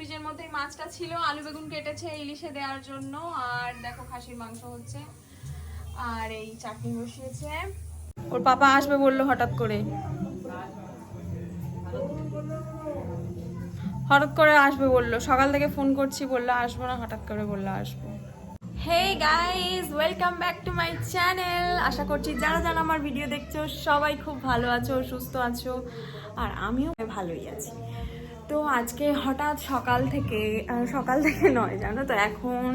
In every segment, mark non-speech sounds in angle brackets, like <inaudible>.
ফ্রিজের মধ্যেই মাছটা ছিল, আলু বেগুন কেটেছে ইলিশে দেওয়ার জন্য, আর দেখো খাসির মাংস হচ্ছে, আর এই চাটনি বসিয়েছে। ওর পাপা আসবে বলল হঠাৎ করে। হঠাৎ করে আসবে বলল, সকাল থেকে ফোন করছি, বলল আসব না, হঠাৎ করে বলল আসব। Hey guys welcome back to my channel আশা করছি যারা যারা আমার ভিডিও দেখছ, সবাই খুব ভালো আছো, সুস্থ আছো, আর আমিও ভালোই আছি। তো আজকে হঠাৎ সকাল থেকে সকাল থেকে নয় জানো তো? এখন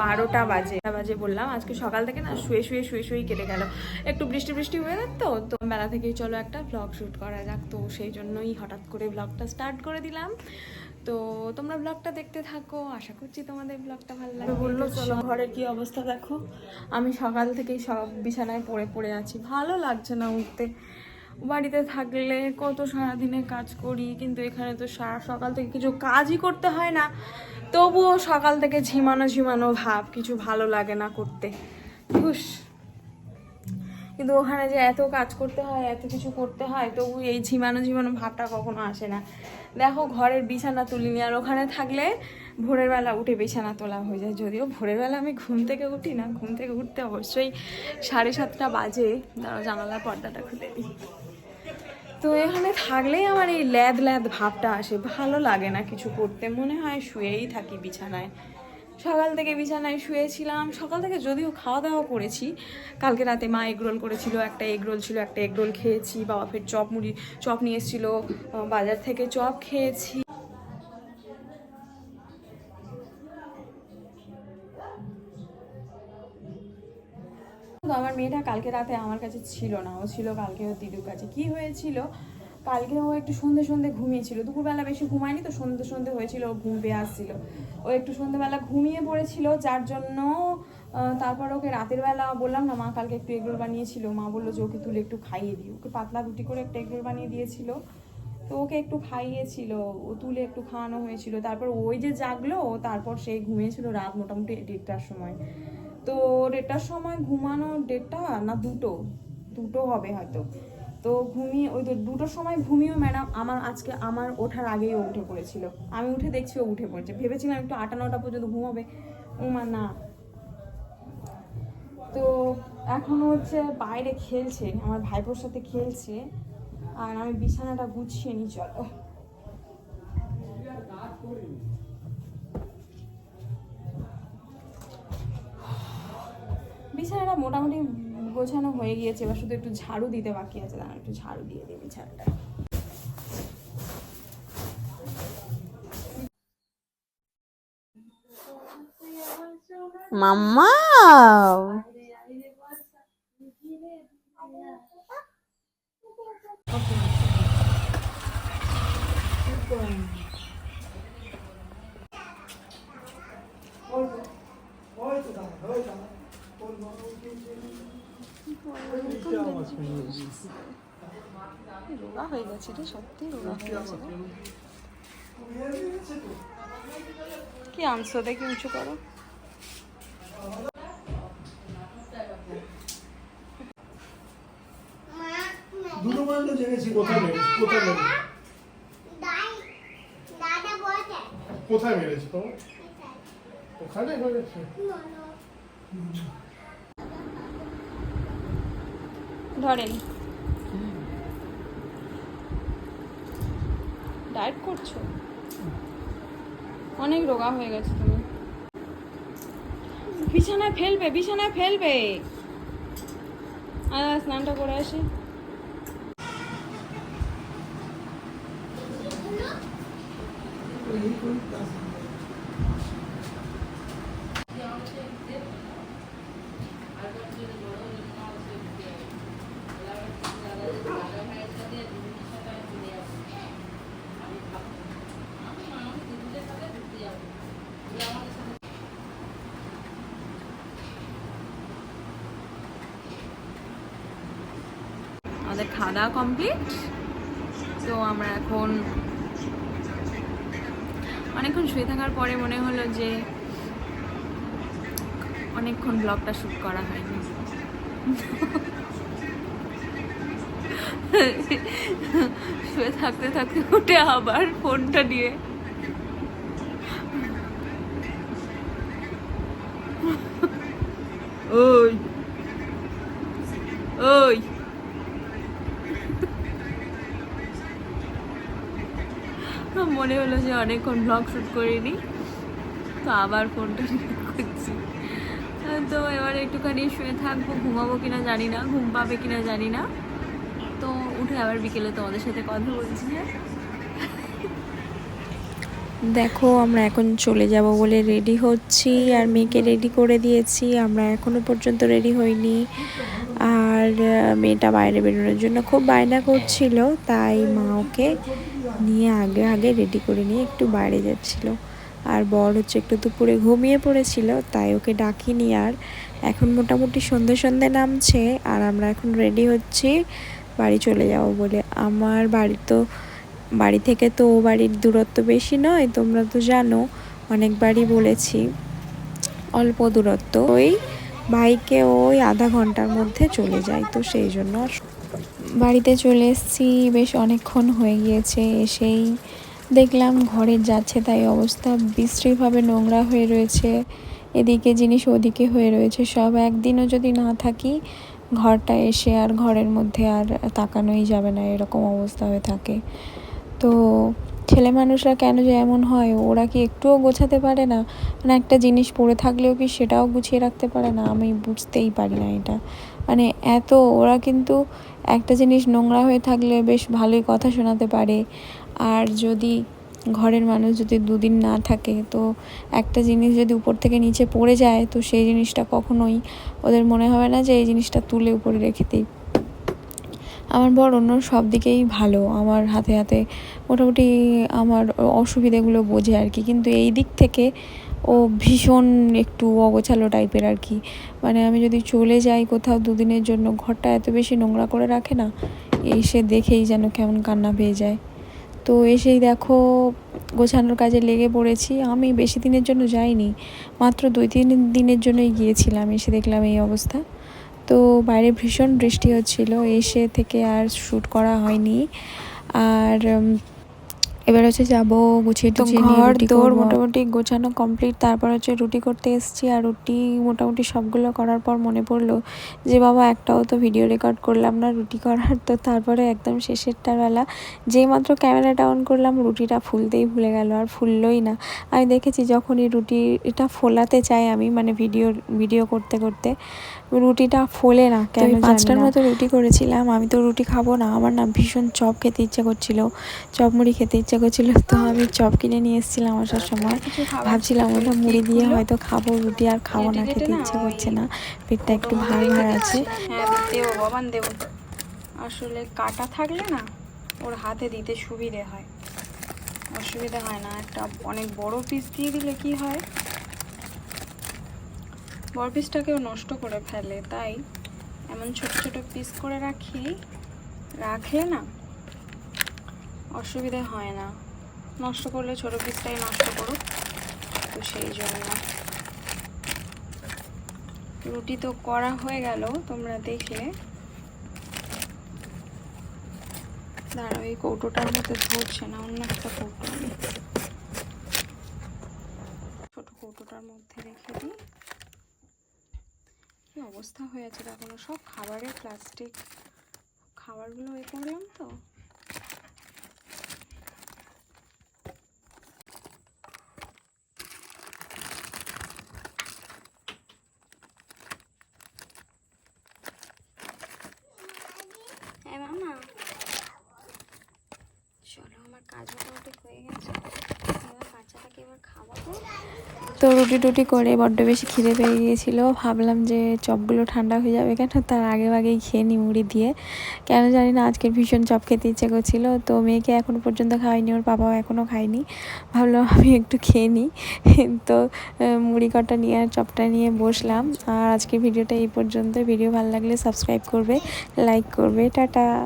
বারোটা বাজে। বাজে বললাম আজকে সকাল থেকে না শুয়ে শুয়ে শুয়ে শুয়ে কেটে গেল। একটু বৃষ্টি বৃষ্টি ওয়েদার তো তো বেলা থেকেই চলো একটা ব্লগ শ্যুট করা যাক। তো সেই জন্যই হঠাৎ করে ব্লগটা স্টার্ট করে দিলাম। তো তোমরা ব্লগটা দেখতে থাকো আশা করছি তোমাদের ব্লগটা ভালো লাগবে। বলল চলো। ঘরের কি অবস্থা দেখো? আমি সকাল থেকেই সব বিছানায় পড়ে পড়ে আছি। ভালো লাগছে না উঠতে। বাড়িতে থাকলে কত সারাদিনে কাজ করি, কিন্তু এখানে তো সারা সকাল থেকে কিছু কাজই করতে হয় না। তবুও সকাল থেকে ঝিমানো ঝিমানো ভাব, কিছু ভালো লাগে না করতে। খুশ কিন্তু ওখানে যে এত কাজ করতে হয়, এত কিছু করতে হয়, তবু এই ঝিমানো ঝিমানো ভাবটা কখনো আসে না। দেখো, ঘরের বিছানা তুলি তুলিনি আর ওখানে থাকলে ভোরের বেলা উঠে বিছানা তোলা হয়ে যায়। যদিও ভোরের বেলা আমি ঘুম থেকে উঠি না, ঘুম থেকে উঠতে অবশ্যই সাড়ে সাতটা বাজে তারা জানালার পর্দাটা খুলে দিই। তো এখানে থাকলেই আমার এই ল্যাদ ল্যাদ ভাবটা আসে। ভালো লাগে না কিছু করতে। মনে হয় শুয়েই থাকি বিছানায়। সকাল থেকে বিছানায় শুয়েছিলাম। সকাল থেকে যদিও খাওয়া দাওয়া করেছি। কালকে রাতে মা এগরোল করেছিল, একটা এগরোল ছিল, একটা এগরোল খেয়েছি, বাবা ফের চপ মুড়ি, চপ নিয়ে এসেছিল, বাজার থেকে চপ খেয়েছি। তো আমার মেয়েটা কালকে রাতে আমার কাছে ছিল না। ও ছিল কালকে ওর দিদুর কাছে। কি হয়েছিল? কালকে ও একটু সন্ধে সন্ধে ঘুমিয়েছিল। দুপুরবেলা বেশি ঘুমায়নি তো, সন্ধে সন্ধে হয়েছিল, ও ঘুম পেয়ে আসছিল। ও একটু সন্ধেবেলা ঘুমিয়ে পড়েছিল, যার জন্য তারপর ওকে রাতের বেলা বললাম না, মা কালকে একটু এগরোল বানিয়েছিল। মা বলল যে ওকে তুলে একটু খাইয়ে দিই। ওকে পাতলা রুটি করে একটা এগরোল বানিয়ে দিয়েছিল। তো ওকে একটু খাইয়েছিল, ও তুলে একটু খাওয়ানো হয়েছিল। তারপর ওই যে জাগলো, তারপর সেই ঘুমিয়েছিল রাত মোটামুটি দেড়টার সময়। তো দেড়টার সময় ঘুমানো দেড়টা না দুটো? দুটো হবে হয়তো। তো ঘুমিয়ে, ওই তো দুটোর সময় ঘুমিয়েও ম্যাডাম আমার আজকে আমার ওঠার আগেই ও উঠে পড়েছিল। আমি উঠে দেখছি ও উঠে পড়েছে। ভেবেছিলাম একটু আটা নটা পর্যন্ত ঘুমাবে। উমা না। তো এখন হচ্ছে বাইরে খেলছে, আমার ভাইপোর সাথে খেলছে। আর আমি বিছানাটা গুছিয়ে নি চলো। বিছানাটা মোটামুটি গোছানো হয়ে গিয়েছে এবার শুধু একটু ঝাড়ু দিতে বাকি আছে। দাঁড়া একটু ঝাড়ু দিয়ে দিই বিছানাটা। মাম্মা! রোগা হয়ে গেছে রে হয়ে। কি আনছো দেখি উঁচু করো পর্যন্ত জেনেছি কোথায় মেরেছি কোথায় কোথায় তোমার ওখানে মেরেছি ধরেন। ডায়েট করছ? অনেক রোগা হয়ে গেছে তুমি। বিছানায় ফেলবে বিছানায় ফেলবে। আর স্নানটা করে আসি। আমাদের খাওয়া দাওয়া কমপ্লিট তো আমরা এখন অনেকক্ষণ শুয়ে থাকার পরে মনে হলো যে অনেকক্ষণ ব্লগটা শ্যুট করা হয়নি। শুয়ে থাকতে থাকতে উঠে আবার ফোনটা নিয়ে ওই ওই মনে হলো যে অনেকক্ষণ ব্লগ শ্যুট করিনি, তো আবার ফোনটা করছি। তো এবার একটুখানি শুয়ে থাকব, ঘুমাবো কিনা জানি না, ঘুম পাবে কিনা জানি না। তো উঠে আবার বিকেলে তোমাদের সাথে কথা বলছি হ্যাঁ? দেখো, আমরা এখন চলে যাব বলে রেডি হচ্ছি আর মেয়েকে রেডি করে দিয়েছি। আমরা এখনও পর্যন্ত রেডি হইনি। আর মেয়েটা বাইরে বেরোনোর জন্য খুব বায়না করছিল, তাই মা ওকে নিয়ে আগে আগে রেডি করে নিয়ে একটু বাইরে যাচ্ছিল। আর বর হচ্ছে একটু দুপুরে ঘুমিয়ে পড়েছিল, তাই ওকে ডাকিনি আর এখন মোটামুটি সন্ধে সন্ধে নামছে। আর আমরা এখন রেডি হচ্ছি, বাড়ি চলে যাব বলে। আমার বাড়ি তো বাড়ি থেকে তো ও বাড়ির দূরত্ব বেশি নয়, তোমরা তো জানো অনেকবারই বলেছি, অল্প দূরত্ব। ওই বাইকে ওই আধা ঘণ্টার মধ্যে চলে যায়, তো সেই জন্য বাড়িতে চলে এসেছি, বেশ অনেকক্ষণ হয়ে গিয়েছে, এসেই দেখলাম ঘরে যাচ্ছে তাই অবস্থা বিশ্রীভাবে নোংরা হয়ে রয়েছে, এদিকে জিনিস ওদিকে হয়ে রয়েছে, সব একদিনও যদি না থাকি, ঘরটা এসে আর ঘরের মধ্যে আর তাকানোই যাবে না, এরকম অবস্থা হয়ে থাকে। তো ছেলে মানুষরা কেন যে এমন হয়? ওরা কি একটুও গোছাতে পারে না? মানে একটা জিনিস পড়ে থাকলেও কি সেটাও গুছিয়ে রাখতে পারে না? আমি বুঝতেই পারি না এটা। মানে এত ওরা কিন্তু একটা জিনিস নোংরা হয়ে থাকলে বেশ ভালোই কথা শোনাতে পারে। আর যদি ঘরের মানুষ যদি দুদিন না থাকে, তো একটা জিনিস যদি উপর থেকে নিচে পড়ে যায়, তো সেই জিনিসটা কখনোই ওদের মনে হবে না যে এই জিনিসটা তুলে উপরে রেখে দিই। আমার বর অন্য সব দিকেই ভালো। আমার হাতে হাতে মোটামুটি আমার অসুবিধেগুলো বোঝে আর কি। কিন্তু এই দিক থেকে ও ভীষণ একটু অগোছালো টাইপের আর কি। মানে আমি যদি চলে যাই কোথাও দুদিনের জন্য, ঘরটা এত বেশি নোংরা করে রাখে না, এসে দেখেই যেন কেমন কান্না পেয়ে যায়। তো এসেই দেখো, গোছানোর কাজে লেগে পড়েছি। আমি বেশি দিনের জন্য যাইনি, মাত্র দুই তিন দিনের জন্যই গিয়েছিলাম। এসে দেখলাম এই অবস্থা। তো বাইরে ভীষণ বৃষ্টি হচ্ছিল এসে থেকে আর শ্যুট করা হয়নি। আর এবার হচ্ছে যাব গুছিয়ে তো ঘর দৌড় মোটামুটি গোছানো কমপ্লিট তারপর হচ্ছে রুটি করতে এসেছি। আর রুটি মোটামুটি সবগুলো করার পর মনে পড়ল যে বাবা একটাও তো ভিডিও রেকর্ড করলাম না রুটি করার। তো তারপরে একদম শেষেরটার বেলা যেই মাত্র ক্যামেরাটা অন করলাম রুটিটা ফুলতেই ভুলে গেল আর ফুললোই না। আমি দেখেছি যখনই রুটিটা ফোলাতে চাই আমি মানে ভিডিও ভিডিও করতে করতে রুটিটা ফোলে না কেন পাঁচটার মতো রুটি করেছিলাম আমি তো রুটি খাব না আমার না ভীষণ চপ খেতে ইচ্ছে করছিল চপ মুড়ি খেতে ইচ্ছে করছিল তো আমি চপ কিনে নিয়ে এসেছিলাম আসার সময়। ভাবছিলাম ওটা মুড়ি দিয়ে হয়তো খাব রুটি আর খাব না খেতে ইচ্ছে করছে না পেটটা একটু ভার ভার আছে। হ্যাঁ দেবো বাবান দেবো। আসলে কাটা থাকলে না ওর হাতে দিতে সুবিধে হয়। অসুবিধা হয় না একটা অনেক বড় পিস দিয়ে দিলে কি হয়? বড় পিসটাকেও নষ্ট করে ফেলে, তাই এমন ছোট ছোট পিস করে রাখি। রাখলে না অসুবিধে হয় না। নষ্ট করলে ছোট পিসটাই নষ্ট করুক। তো সেই জন্য। রুটি তো করা হয়ে গেল, তোমরা দেখলে দাঁড়াও, এই কৌটোটার মধ্যে ধরছে না, অন্য একটা কৌটো। ছোট কৌটোটার মধ্যে রেখে দিই। কি অবস্থা হয়ে আছে দেখো না, সব খাবারের প্লাস্টিক খাবারগুলো এ করলাম তো। আমার কাজ মোটামুটি হয়ে গেছে। এবার বাচ্চাটাকে এবার খাওয়াবো। তো রুটি টুটি করে বড্ড বেশি খিদে পেয়ে গিয়েছিল। ভাবলাম যে চপগুলো ঠান্ডা হয়ে যাবে কেন? তার আগে আগেই খেয়ে নি মুড়ি দিয়ে। কেন জানি না আজকে ভীষণ চপ খেতে ইচ্ছে করছিল। তো মেয়েকে এখনও পর্যন্ত খাওয়াইনি, ওর বাবাও এখনও খায়নি। ভাবলাম আমি একটু খেয়ে নিই <laughs> তো মুড়ি কটা নিয়ে আর চপটা নিয়ে বসলাম। আর আজকে ভিডিওটা এই পর্যন্ত ভিডিও ভালো লাগলে সাবস্ক্রাইব করবে, লাইক করবে। টাটা!